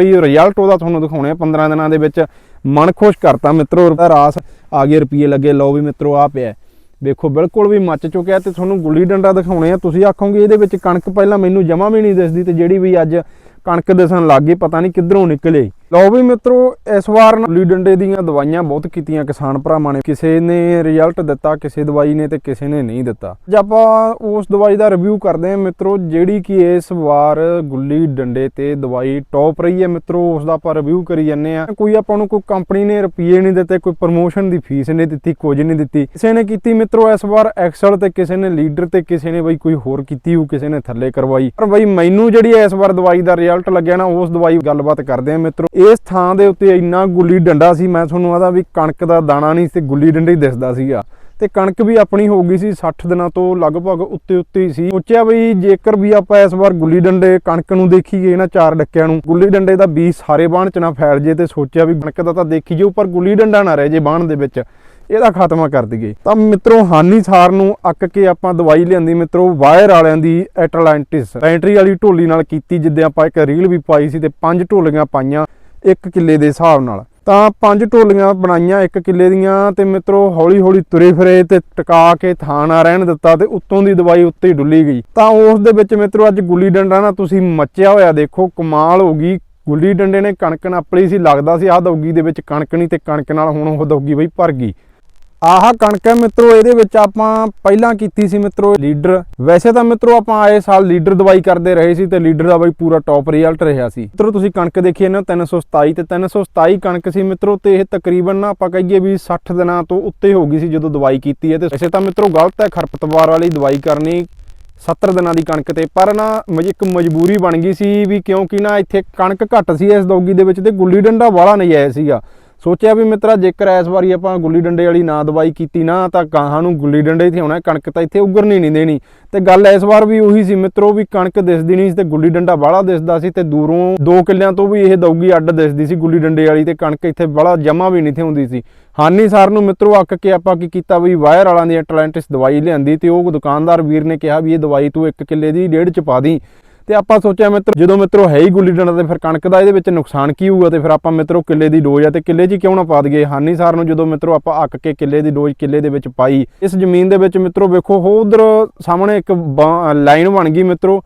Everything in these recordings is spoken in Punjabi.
ਬਈ ਰਿਜ਼ਲਟ ਉਹਦਾ ਤੁਹਾਨੂੰ ਦਿਖਾਉਣੇ ਆ 15 ਦਿਨਾਂ ਦੇ ਵਿੱਚ। ਮਨ ਖੁਸ਼ ਕਰਤਾ ਮਿੱਤਰੋ ਰਾਸ ਆ ਗਏ ਰੁਪਏ ਲੱਗੇ, ਲਓ ਵੀ ਮਿੱਤਰੋ ਆ ਪਿਆ। ਵੇਖੋ, ਬਿਲਕੁਲ ਵੀ ਮੱਚ ਚੁੱਕਿਆ ਤੇ ਤੁਹਾਨੂੰ ਗੁੱਲੀ ਡੰਡਾ ਦਿਖਾਉਣੇ ਆ। ਤੁਸੀਂ ਆਖੋਗੇ ਇਹਦੇ ਵਿੱਚ ਕਣਕ ਪਹਿਲਾਂ ਮੈਨੂੰ ਜਮਾ ਵੀ ਨਹੀਂ ਦਿਸਦੀ ਤੇ ਜਿਹੜੀ ਵੀ ਅੱਜ ਕਣਕ ਦਿਸਣ ਲੱਗ ਗਈ, ਪਤਾ ਨਹੀਂ ਕਿੱਧਰੋਂ ਨਿਕਲੇ। ਲਓ ਵੀ ਮਿੱਤਰੋ, ਇਸ ਵਾਰ ਨਾ ਗੁੱਲੀ ਡੰਡੇ ਦੀਆਂ ਦਵਾਈਆਂ ਬਹੁਤ ਕੀਤੀਆਂ ਕਿਸਾਨ ਭਰਾਵਾਂ ਨੇ। ਕਿਸੇ ਨੇ ਰਿਜ਼ਲਟ ਦਿੱਤਾ, ਕਿਸੇ ਦਵਾਈ ਨੇ ਤੇ ਕਿਸੇ ਨੇ ਨਹੀਂ ਦਿੱਤਾ। ਅੱਜ ਆਪਾਂ ਉਸ ਦਵਾਈ ਦਾ ਰਿਵਿਊ ਕਰਦੇ ਹਾਂ ਮਿੱਤਰੋ, ਜਿਹੜੀ ਕਿ ਇਸ ਵਾਰ ਗੁੱਲੀ ਡੰਡੇ ਤੇ ਦਵਾਈ ਟੌਪ ਰਹੀ ਹੈ ਮਿੱਤਰੋ, ਉਸ ਦਾ ਆਪਾਂ ਰਿਵਿਊ ਕਰੀ ਜਾਂਦੇ ਆ ਕੋਈ ਆਪਾਂ ਨੂੰ ਕੋਈ ਕੰਪਨੀ ਨੇ ਰੁਪਏ ਨਹੀਂ ਦਿੱਤੇ, ਕੋਈ ਪ੍ਰਮੋਸ਼ਨ ਦੀ ਫੀਸ ਨਹੀਂ ਦਿੱਤੀ, ਕੁਝ ਨਹੀਂ ਦਿੱਤੀ। ਕਿਸੇ ਨੇ ਕੀਤੀ ਮਿੱਤਰੋ, ਇਸ ਵਾਰ ਐਕਸਲ ਤੇ ਕਿਸੇ ਨੇ ਲੀਡਰ ਤੇ ਕਿਸੇ ਨੇ ਬਈ ਕੋਈ ਹੋਰ ਕੀਤੀ ਉਹ ਕਿਸੇ ਨੇ ਥੱਲੇ ਕਰਵਾਈ। ਪਰ ਬਈ ਮੈਨੂੰ ਜਿਹੜੀ ਇਸ ਵਾਰ ਦਵਾਈ ਦਾ ਰਿਜ਼ਲਟ ਲੱਗਿਆ ਨਾ, ਉਸ ਦਵਾਈ ਗੱਲਬਾਤ ਕਰਦੇ ਆ ਮਿੱਤਰੋ। ਇਸ ਥਾਂ ਦੇ ਉੱਤੇ ਇੰਨਾ ਗੁੱਲੀ ਡੰਡਾ ਸੀ, ਮੈਂ ਤੁਹਾਨੂੰ ਆਦਾ ਵੀ ਕਣਕ ਦਾ ਦਾਣਾ ਨਹੀਂ ਤੇ ਗੁੱਲੀ ਡੰਡਾ ਹੀ ਦਿਸਦਾ ਸੀਗਾ। ਤੇ ਕਣਕ ਵੀ ਆਪਣੀ ਹੋ ਗਈ ਸੀ 60 ਦਿਨਾਂ ਤੋਂ ਲਗਭਗ ਉੱਤੇ ਉੱਤੇ ਹੀ ਸੀ। ਸੋਚਿਆ ਵੀ ਜੇਕਰ ਵੀ ਆਪਾਂ ਇਸ ਵਾਰ ਗੁੱਲੀ ਡੰਡੇ ਕਣਕ ਨੂੰ ਦੇਖੀਏ, ਇਹਨਾਂ ਚਾਰ ਡੱਕਿਆਂ ਨੂੰ, ਗੁੱਲੀ ਡੰਡੇ ਦਾ ਬੀਜ ਸਾਰੇ ਬਾਣ ਚ ਨਾ ਫੈਲ ਜੇ ਤੇ ਸੋਚਿਆ ਵੀ ਕਣਕ ਦਾ ਤਾਂ ਦੇਖੀ ਜਾਓ ਪਰ ਗੁੱਲੀ ਡੰਡਾ ਨਾ ਰਹਿ ਜੇ ਬਾਣ ਦੇ ਵਿੱਚ, ਇਹਦਾ ਖਾਤਮਾ ਕਰ ਦਈਏ। ਤਾਂ ਮਿੱਤਰੋ ਹਾਨੀ ਸਾਰ ਨੂੰ ਅੱਕ ਕੇ ਆਪਾਂ ਦਵਾਈ ਲਿਆਂਦੀ ਮਿੱਤਰੋ, ਵਾਇਰ ਵਾਲਿਆਂ ਦੀ ਐਟਲਾਂਟਿਸ। ਬੈਟਰੀ ਵਾਲੀ ਢੋਲੀ ਨਾਲ ਕੀਤੀ, ਜਿੱਦਾਂ ਆਪਾਂ ਇੱਕ ਰੀਲ ਵੀ ਪਾਈ ਸੀ ਤੇ ਪੰਜ ਢੋਲੀਆਂ ਪਾਈਆਂ। ਇੱਕ ਕਿੱਲੇ ਦੇ ਹਿਸਾਬ ਨਾਲ। ਤਾਂ ਪੰਜ ਟੋਲੀਆਂ ਬਣਾਈਆਂ ਇੱਕ ਕਿੱਲੇ ਦੀਆਂ ਤੇ ਮਿੱਤਰੋ ਹੌਲੀ ਹੌਲੀ ਤੁਰੇ ਫਿਰੇ ਤੇ ਟਿਕਾ ਕੇ ਥਾਂ ਨਾ ਰਹਿਣ ਦਿੱਤਾ ਤੇ ਉੱਤੋਂ ਦੀ ਦਵਾਈ ਉੱਤੇ ਹੀ ਡੁੱਲੀ ਗਈ। ਤਾਂ ਉਸ ਦੇ ਵਿੱਚ ਮਿੱਤਰੋ ਅੱਜ ਗੁੱਲੀ ਡੰਡਾ ਨਾ ਤੁਸੀਂ ਮੱਚਿਆ ਹੋਇਆ ਦੇਖੋ, ਕਮਾਲ ਹੋ ਗਈ। ਗੁੱਲੀ ਡੰਡੇ ਨੇ ਕਣਕ ਨਾਪਲੀ ਸੀ, ਲੱਗਦਾ ਸੀ ਆਹ ਦੌਗੀ ਦੇ ਵਿੱਚ ਕਣਕ ਨਹੀਂ ਤੇ ਕਣਕ ਨਾਲ ਹੁਣ ਉਹ ਦੌਗੀ ਬਈ ਭਰ ਗਈ। ਆਹ ਕਣਕ ਹੈ ਮਿੱਤਰੋ, ਇਹਦੇ ਵਿੱਚ ਆਪਾਂ ਪਹਿਲਾਂ ਕੀਤੀ ਸੀ ਮਿੱਤਰੋ ਲੀਡਰ। ਵੈਸੇ ਤਾਂ ਮਿੱਤਰੋ ਆਪਾਂ ਆਏ ਸਾਲ ਲੀਡਰ ਦਵਾਈ ਕਰਦੇ ਰਹੇ ਸੀ ਤੇ ਲੀਡਰ ਦਾ ਬਈ ਪੂਰਾ ਟੌਪ ਰਿਜ਼ਲਟ ਰਿਹਾ ਸੀ। ਮਿੱਤਰੋ, ਤੁਸੀਂ ਕਣਕ ਦੇਖੀਏ ਨਾ 327 ਤੇ 327 ਕਣਕ ਸੀ ਮਿੱਤਰੋ ਤੇ ਇਹ ਤਕਰੀਬਨ ਨਾ ਆਪਾਂ ਕਹੀਏ ਵੀ 60 ਦਿਨਾਂ ਤੋਂ ਉੱਤੇ ਹੋ ਗਈ ਸੀ ਜਦੋਂ ਦਵਾਈ ਕੀਤੀ ਹੈ ਤੇ ਵੈਸੇ ਤਾਂ ਮਿੱਤਰੋ ਗਲਤ ਹੈ, ਖਰਪਤਵਾਰ ਵਾਲੀ ਦਵਾਈ ਕਰਨੀ 70 ਦਿਨਾਂ ਦੀ ਕਣਕ ਤੇ, ਪਰ ਨਾ ਇੱਕ ਮਜਬੂਰੀ ਬਣ ਗਈ ਸੀ ਵੀ ਕਿਉਂਕਿ ਨਾ ਇੱਥੇ ਕਣਕ ਘੱਟ ਸੀ ਇਸ ਦੌਗੀ ਦੇ ਵਿੱਚ ਤੇ ਗੁੱਲੀ ਡੰਡਾ ਵਾਲਾ ਨਹੀਂ ਆਇਆ ਸੀਗਾ। ਸੋਚਿਆ ਵੀ ਮਿੱਤਰਾ, ਜੇਕਰ ਇਸ ਵਾਰੀ ਆਪਾਂ ਗੁੱਲੀ ਡੰਡੇ ਵਾਲੀ ਨਾ ਦਵਾਈ ਕੀਤੀ ਨਾ, ਤਾਂ ਕਾਹਾਂ ਨੂੰ ਗੁੱਲੀ ਡੰਡੇ ਇੱਥੇ ਆਉਣਾ ਕਣਕ ਤਾਂ ਇੱਥੇ ਉਗਰਨੀ ਨਹੀਂ ਦੇਣੀ। ਤੇ ਗੱਲ ਇਸ ਵਾਰ ਵੀ ਉਹੀ ਸੀ ਮਿੱਤਰੋ, ਵੀ ਕਣਕ ਦਿਸਦੀ ਨਹੀਂ ਸੀ ਤੇ ਗੁੱਲੀ ਡੰਡਾ ਬਾਹਲਾ ਦਿਸਦਾ ਸੀ ਤੇ ਦੂਰੋਂ ਦੋ ਕਿੱਲਿਆਂ ਤੋਂ ਵੀ ਇਹ ਦਊਗੀ ਅੱਡ ਦਿਸਦੀ ਸੀ ਗੁੱਲੀ ਡੰਡੇ ਵਾਲੀ ਤੇ ਕਣਕ ਇੱਥੇ ਬਾਹਲਾ ਜਮਾ ਵੀ ਨਹੀਂ ਥੀ ਹੁੰਦੀ ਸੀ। ਹਾਨੀ ਸਰ ਨੂੰ ਮਿੱਤਰੋ ਅੱਕ ਕੇ ਆਪਾਂ ਕੀ ਕੀਤਾ ਵੀ ਵਾਇਰ ਵਾਲਾਂ ਦੀ ਐਟਲਾਂਟਿਸ ਦਵਾਈ ਲਿਆਂਦੀ ਤੇ ਉਹ ਦੁਕਾਨਦਾਰ ਵੀਰ ਨੇ ਕਿਹਾ ਵੀ ਇਹ ਦਵਾਈ ਤੂੰ 1 ਕਿੱਲੇ ਦੀ ਡੇਢ ਚ ਪਾ ਦੀ। ਤੇ ਆਪਾਂ ਸੋਚਿਆ ਮਿੱਤਰ, ਜਦੋਂ ਮਿੱਤਰੋ ਹੈ ਹੀ ਗੁੱਲੀ ਡੰਡਾ ਤੇ ਫਿਰ ਕਣਕ ਦਾ ਇਹਦੇ ਵਿੱਚ ਨੁਕਸਾਨ ਕੀ ਹੋਊਗਾ ਤੇ ਫਿਰ ਆਪਾਂ ਮਿੱਤਰੋ ਕਿੱਲੇ ਦੀ ਡੋਜ਼ ਆ ਤੇ ਕਿੱਲੇ 'ਚ ਹੀ ਕਿਉਂ ਨਾ ਪਾ ਦਈਏ? ਹਾਨੀ ਸਾਰ ਨੂੰ ਜਦੋਂ ਮਿੱਤਰੋ ਆਪਾਂ ਅੱਕ ਕੇ ਕਿੱਲੇ ਦੀ ਡੋਜ਼ ਕਿੱਲੇ ਦੇ ਵਿੱਚ ਪਾਈ, ਇਸ ਜ਼ਮੀਨ ਦੇ ਵਿੱਚ ਮਿੱਤਰੋ ਵੇਖੋ ਉਧਰ ਸਾਹਮਣੇ ਇੱਕ ਲਾਈਨ ਬਣ ਗਈ ਮਿੱਤਰੋ,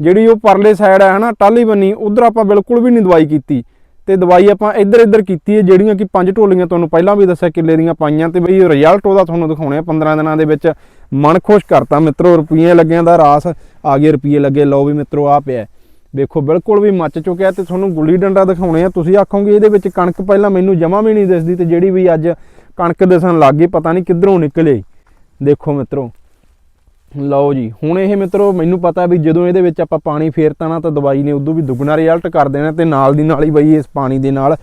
ਜਿਹੜੀ ਉਹ ਪਰਲੇ ਸਾਈਡ ਹੈ ਹਨਾ ਟਾਲੀ ਬੰਨੀ, ਉਧਰ ਆਪਾਂ ਬਿਲਕੁਲ ਵੀ ਨਹੀਂ ਦਵਾਈ ਕੀਤੀ। ਤੇ ਦਵਾਈ ਆਪਾਂ ਇੱਧਰ ਇੱਧਰ ਕੀਤੀ ਹੈ, ਜਿਹੜੀਆਂ ਕਿ ਪੰਜ ਢੋਲੀਆਂ ਤੁਹਾਨੂੰ ਪਹਿਲਾਂ ਵੀ ਦੱਸਿਆ ਕਿੱਲੇ ਦੀਆਂ ਪਾਈਆਂ ਤੇ ਬਈ ਰਿਜ਼ਲਟ ਉਹਦਾ ਤੁਹਾਨੂੰ ਦਿਖਾਉਣੇ ਆ 15 ਦਿਨਾਂ ਦੇ ਵਿੱਚ। ਮਨ ਖੁਸ਼ ਕਰਤਾ, ਮਿੱਤਰੋ, ਰੁਪਈਏ ਲੱਗਿਆਂ ਦਾ ਰਾਸ ਆ ਗਏ, ਰੁਪਈਏ ਲੱਗੇ, ਲਓ ਵੀ ਮਿੱਤਰੋ, ਆ ਪਿਆ। ਵੇਖੋ, ਬਿਲਕੁਲ ਵੀ ਮੱਚ ਚੁੱਕਿਆ ਤੇ ਤੁਹਾਨੂੰ ਗੁੱਲੀ ਡੰਡਾ ਦਿਖਾਉਣੇ ਆ। ਤੁਸੀਂ ਆਖੋਗੇ ਇਹਦੇ ਵਿੱਚ ਕਣਕ ਪਹਿਲਾਂ ਮੈਨੂੰ ਜਮਾ ਵੀ ਨਹੀਂ ਦਿਸਦੀ ਤੇ ਜਿਹੜੀ ਵੀ ਅੱਜ ਕਣਕ ਦਿਸਣ ਲੱਗ ਗਈ, ਪਤਾ ਨਹੀਂ ਕਿੱਧਰੋਂ ਨਿਕਲੇ। ਦੇਖੋ ਮਿੱਤਰੋ, ਲਓ ਜੀ, ਹੁਣ ਇਹ ਮਿੱਤਰੋ, ਮੈਨੂੰ ਪਤਾ ਵੀ ਜਦੋਂ ਇਹਦੇ ਵਿੱਚ ਆਪਾਂ ਪਾਣੀ ਫੇਰਤਾ ਨਾ ਤਾਂ ਦਵਾਈ ਨੇ ਉਦੋਂ ਵੀ ਦੁੱਗਣਾ ਰਿਜ਼ਲਟ ਕਰ ਦੇਣਾ ਤੇ ਨਾਲ ਦੀ ਨਾਲ ਹੀ ਬਈ ਇਸ ਪਾਣੀ ਦੇ ਨਾਲ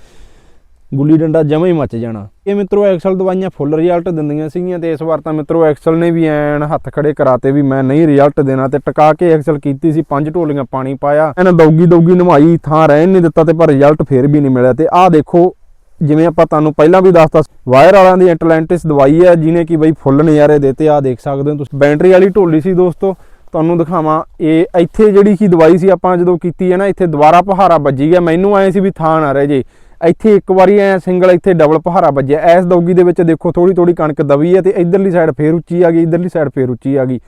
ਗੁੱਲੀ ਡੰਡਾ ਜਮਾ ਹੀ ਮੱਚ ਜਾਣਾ। ਇਹ ਮਿੱਤਰੋ ਐਕਸਲ ਦਵਾਈਆਂ ਫੁੱਲ ਰਿਜ਼ਲਟ ਦਿੰਦੀਆਂ ਸੀਗੀਆਂ ਤੇ ਇਸ ਵਾਰ ਤਾਂ ਮਿੱਤਰੋ ਐਕਸਲ ਨੇ ਵੀ ਐਨ ਹੱਥ ਖੜੇ ਕਰਾਤੇ ਵੀ ਮੈਂ ਨਹੀਂ ਰਿਜ਼ਲਟ ਦੇਣਾ ਤੇ ਟਿਕਾ ਕੇ ਐਕਸਲ ਕੀਤੀ ਸੀ, ਪੰਜ ਢੋਲੀਆਂ ਪਾਣੀ ਪਾਇਆ। ਇਹਨਾਂ ਦੌਗੀ ਦੌਗੀ ਨਿਭਾਈ ਥਾਂ ਰਹਿਣ ਨਹੀਂ ਦਿੱਤਾ ਤੇ ਪਰ ਰਿਜ਼ਲਟ ਫੇਰ ਵੀ ਨਹੀਂ ਮਿਲਿਆ ਤੇ ਆਹ ਦੇਖੋ, ਜਿਵੇਂ ਆਪਾਂ ਤੁਹਾਨੂੰ ਪਹਿਲਾਂ ਵੀ ਦੱਸਤਾ ਵਾਇਰ ਵਾਲਿਆਂ ਦੀ ਐਟਲਾਂਟਿਸ ਦਵਾਈ ਹੈ ਜਿਹਨੇ ਕਿ ਬਈ ਫੁੱਲ ਨਜ਼ਾਰੇ ਦਿੱਤੇ, ਆਹ ਦੇਖ ਸਕਦੇ ਹੋ ਤੁਸੀਂ। ਬੈਟਰੀ ਵਾਲੀ ਢੋਲੀ ਸੀ ਦੋਸਤੋ, ਤੁਹਾਨੂੰ ਦਿਖਾਵਾਂ, ਇਹ ਇੱਥੇ ਜਿਹੜੀ ਕੀ ਦਵਾਈ ਸੀ ਆਪਾਂ ਜਦੋਂ ਕੀਤੀ ਹੈ ਨਾ, ਇੱਥੇ ਦੁਬਾਰਾ ਪਹਾਰਾ ਵੱਜੀ ਗਿਆ, ਮੈਨੂੰ ਆਏ ਸੀ ਵੀ ਥਾਂ ਨਾ ਰਹਿ ਜੇ। ਇੱਥੇ ਇੱਕ ਵਾਰੀ ਐ ਸਿੰਗਲ ਇੱਥੇ ਡਬਲ ਪਹਾਰਾ ਵੱਜਿਆ। ਐਸ ਦੌਗੀ ਦੇ ਵਿੱਚ ਦੇਖੋ ਥੋੜੀ ਥੋੜੀ ਕਣਕ ਦਬੀ ਹੈ ਤੇ ਇਧਰਲੀ ਸਾਈਡ ਫੇਰ ਉੱਚੀ ਆ ਗਈ, ਇਧਰਲੀ ਸਾਈਡ ਫੇਰ ਉੱਚੀ ਆ ਗਈ।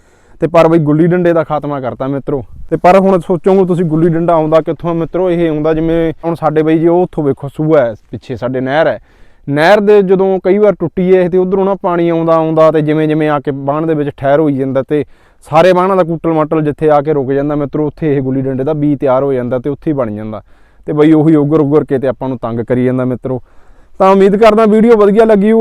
ਤੇ ਪਰ ਬਈ ਗੁੱਲੀ ਡੰਡੇ ਦਾ ਖਾਤਮਾ ਕਰਤਾ ਮਿੱਤਰੋ। ਤੇ ਪਰ ਹੁਣ ਸੋਚੋਗੇ ਤੁਸੀਂ ਗੁੱਲੀ ਡੰਡਾ ਆਉਂਦਾ ਕਿੱਥੋਂ ਆ ਮਿੱਤਰੋ? ਇਹ ਆਉਂਦਾ ਜਿਵੇਂ ਹੁਣ ਸਾਡੇ ਬਈ ਜੀ ਉਹ ਉੱਥੋਂ ਵੇਖੋ ਸੂਆ ਹੈ, ਪਿੱਛੇ ਸਾਡੇ ਨਹਿਰ ਹੈ। ਨਹਿਰ ਦੇ ਜਦੋਂ ਕਈ ਵਾਰ ਟੁੱਟੀ ਹੈ ਤੇ ਉਧਰੋਂ ਨਾ ਪਾਣੀ ਆਉਂਦਾ ਆਉਂਦਾ ਤੇ ਜਿਵੇਂ ਜਿਵੇਂ ਆ ਕੇ ਬਾਣ ਦੇ ਵਿੱਚ ਠਹਿਰ ਹੋਈ ਜਾਂਦਾ ਤੇ ਸਾਰੇ ਬਾਣਾਂ ਦਾ ਕੂਟਲ ਮਟਲ ਜਿੱਥੇ ਆ ਕੇ ਰੁਕ ਜਾਂਦਾ ਮਿੱਤਰੋ, ਉੱਥੇ ਇਹ ਗੁੱਲੀ ਡੰਡੇ ਦਾ ਬੀ ਤਿਆਰ ਹੋ ਜਾਂਦਾ ਤੇ ਉੱਥੇ ਹੀ ਬਣ ਜਾਂਦਾ। ਤੇ ਬਈ ਉਹੀ ਉਗਰ ਉਗਰ ਕੇ ਤੇ ਆਪਾਂ ਨੂੰ ਤੰਗ ਕਰੀ ਜਾਂਦਾ ਮਿੱਤਰੋ। ਤਾਂ ਉਮੀਦ ਕਰਦਾ ਵੀਡੀਓ ਵਧੀਆ ਲੱਗੀ ਹੋਊ